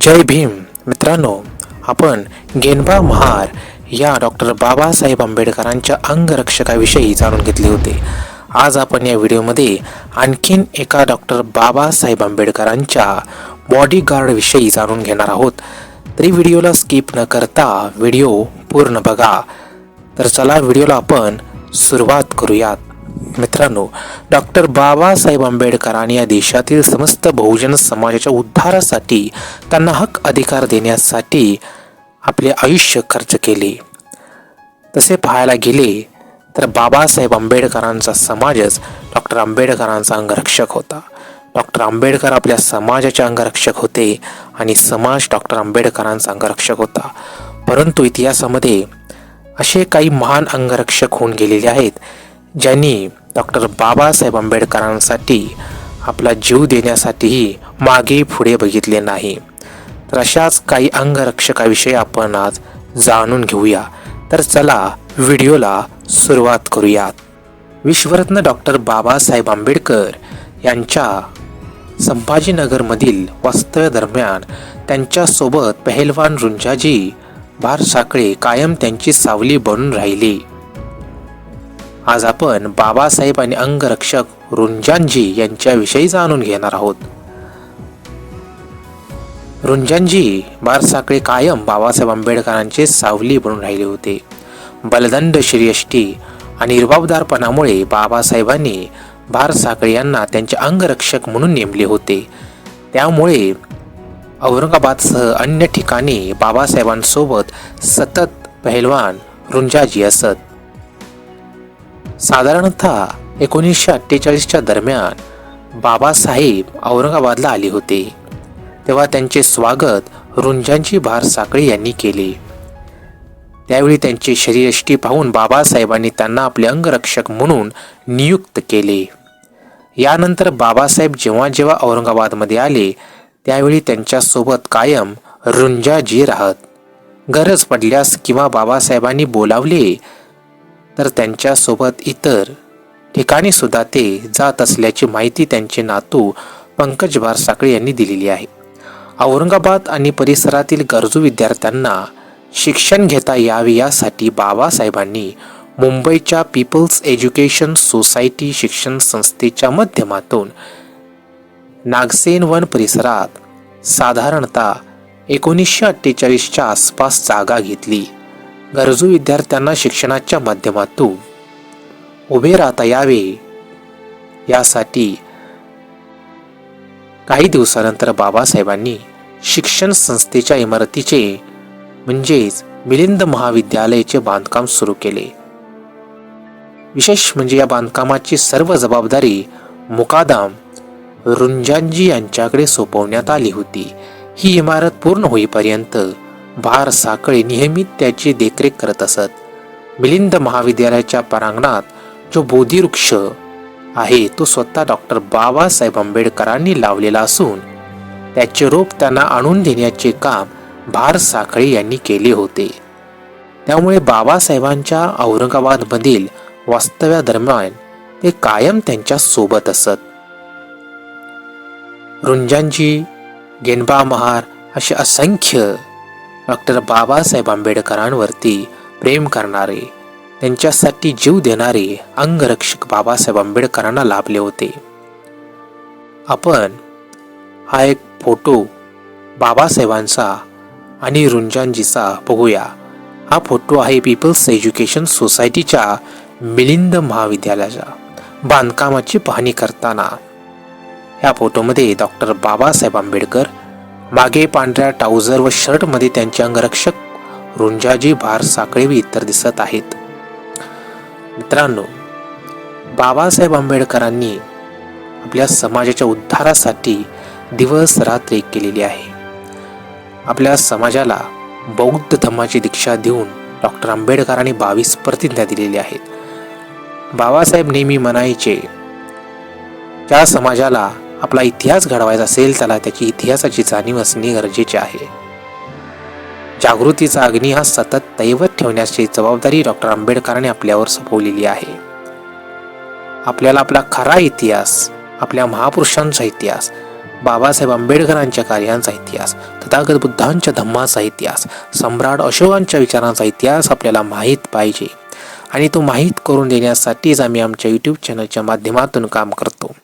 जय भीम. मित्रांनो आपण गेनबा महार या डॉक्टर बाबासाहेब आंबेडकरांच्या अंगरक्षकाविषयी जाणून घेतले होते. आज आपण या व्हिडिओमध्ये आणखीन एका डॉक्टर बाबासाहेब आंबेडकरांच्या बॉडीगार्डविषयी जाणून घेणार आहोत. तरी व्हिडिओला स्किप न करता व्हिडिओ पूर्ण बघा. तर चला व्हिडिओला आपण सुरुवात करूयात. मित्रांनो डॉक्टर बाबासाहेब आंबेडकरांनी या देशातील समस्त बहुजन समाजाच्या उद्धारासाठी त्यांना हक अधिकार देण्यासाठी आपले आयुष्य खर्च केले. तसे पाहायला गेले तर बाबासाहेब आंबेडकरांचा समाजच डॉक्टर आंबेडकरांचा अंगरक्षक होता. डॉक्टर आंबेडकर आपल्या समाजाचे अंगरक्षक होते आणि समाज डॉक्टर आंबेडकरांचा अंगरक्षक होता. परंतु इतिहासामध्ये असे काही महान अंगरक्षक होऊन गेलेले आहेत ज्यांनी डॉक्टर बाबासाहेब आंबेडकरांसाठी आपला जीव देण्यासाठीही मागे पुढे बघितले नाही. तर अशाच काही अंगरक्षकाविषयी आपण आज जाणून घेऊया. तर चला व्हिडिओला सुरुवात करूयात. विश्वरत्न डॉक्टर बाबासाहेब आंबेडकर यांच्या संभाजीनगरमधील वास्तव्यादरम्यान त्यांच्यासोबत पहलवान रुंजाजी भार साखळे कायम त्यांची सावली बनून राहिली. आज आपण बाबासाहेब आणि अंगरक्षक रुंजानजी यांच्याविषयी जाणून घेणार आहोत. रुंजानजी बारसाकळे कायम बाबासाहेब आंबेडकरांचे सावली बनून राहिले होते. बलदंड श्रीयष्टी आणि निर्बाबदारपणामुळे बाबासाहेबांनी बारसाकळे साखळे यांना त्यांचे अंगरक्षक म्हणून नेमले होते. त्यामुळे औरंगाबादसह अन्य ठिकाणी बाबासाहेबांसोबत सतत पहलवान रुंजाजी असत. साधारणतः एकोणीसशे अठ्ठेचाळीसच्या दरम्यान बाबासाहेब औरंगाबादला आले होते. तेव्हा त्यांचे स्वागत रुंजांची भार साखळी यांनी केले. त्यावेळी त्यांची शरीरष्टी पाहून बाबासाहेबांनी त्यांना आपले अंगरक्षक म्हणून नियुक्त केले. यानंतर बाबासाहेब जेव्हा जेव्हा औरंगाबादमध्ये आले त्यावेळी त्यांच्यासोबत कायम रुंजाजी राहत. गरज पडल्यास किंवा बाबासाहेबांनी बोलावले तर त्यांच्यासोबत इतर ठिकाणी सुद्धा ते जात असल्याची माहिती त्यांचे नातू पंकज भार साखळे यांनी दिलेली आहे. औरंगाबाद आणि परिसरातील गरजू विद्यार्थ्यांना शिक्षण घेता यावे यासाठी बाबासाहेबांनी मुंबईच्या पीपल्स एज्युकेशन सोसायटी शिक्षण संस्थेच्या माध्यमातून नागसेन वन परिसरात साधारणतः एकोणीसशे अठ्ठेचाळीसच्या आसपास जागा घेतली. गरजू विद्यार्थ्यांना शिक्षणाच्या माध्यमातून उभे राहता यावे. यासाठी काही दिवसानंतर बाबासाहेबांनी शिक्षण संस्थेच्या इमारतीचे म्हणजेच मिलिंद महाविद्यालयाचे बांधकाम सुरू केले. विशेष म्हणजे या बांधकामाची सर्व जबाबदारी मुकादाम रुंजांजी यांच्याकडे सोपवण्यात आली होती. ही इमारत पूर्ण होईपर्यंत भार साखळे नियमित त्याची देखरेख करत असत. मिलिंद महाविद्यालयाच्या प्रांगणात जो बोधिवृक्ष आहे तो स्वतः डॉक्टर बाबासाहेब आंबेडकरांनी लावलेला असून त्याचे रोप त्यांना आणून देण्याचे काम भार साखळे यांनी केले होते. त्यामुळे बाबासाहेबांच्या औरंगाबादमधील वास्तव्यादरम्यान ते कायम त्यांच्यासोबत असत. रुंजांजी गेनबा महार असे असंख्य डॉक्टर बाबासाहेब आंबेडकरांवरती प्रेम करणारे त्यांच्यासाठी जीव देणारे अंगरक्षक बाबासाहेब आंबेडकरांना लाभले होते. आपण हा एक फोटो बाबासाहेबांचा आणि रुंजानजीचा बघूया. हा फोटो आहे पीपल्स एज्युकेशन सोसायटीच्या मिलिंद महाविद्यालयाच्या बांधकामाची पाहणी करताना. या फोटोमध्ये डॉक्टर बाबासाहेब आंबेडकर मागे पांढऱ्या ट्राउझर व शर्टमध्ये त्यांचे अंगरक्षक रुंजाजी भार साखळे व इतर दिसत आहेत. मित्रांनो बाबासाहेब आंबेडकरांनी आपल्या समाजाच्या उद्धारासाठी दिवस रात्र एक केलेली आहे. आपल्या समाजाला बौद्ध धर्माची दीक्षा देऊन डॉक्टर आंबेडकरांनी बावीस प्रतिज्ञा दिलेल्या आहेत. बाबासाहेब नेहमी म्हणायचे ज्या समाजाला आपला इतिहास घडवायचा असेल त्याला त्याची इतिहासाची जाणीव असणे गरजेचे आहे. जागृतीचा अग्नी हा सतत दैवत ठेवण्याची जबाबदारी डॉक्टर आंबेडकरांनी आपल्यावर सोपवलेली आहे. आपल्याला आपला खरा इतिहास आपल्या महापुरुषांचा इतिहास बाबासाहेब आंबेडकरांच्या कार्यांचा इतिहास तथागत बुद्धांच्या धम्माचा इतिहास सम्राट अशोकांच्या विचारांचा इतिहास आपल्याला माहीत पाहिजे. आणि तो माहीत करून देण्यासाठीच आम्ही आमच्या यूट्यूब चॅनलच्या माध्यमातून काम करतो.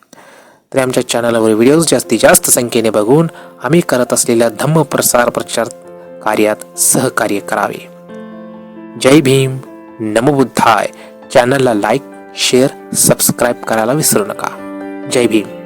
तर आमच्या चॅनलवर व्हिडिओज जास्तीत जास्त संख्येने बघून आम्ही करत असलेल्या धम्म प्रसार प्रचार कार्यात सहकार्य करावे. जय भीम. नमबुद्धाय. चॅनलला लाईक शेअर सबस्क्राईब करायला विसरू नका. जय भीम.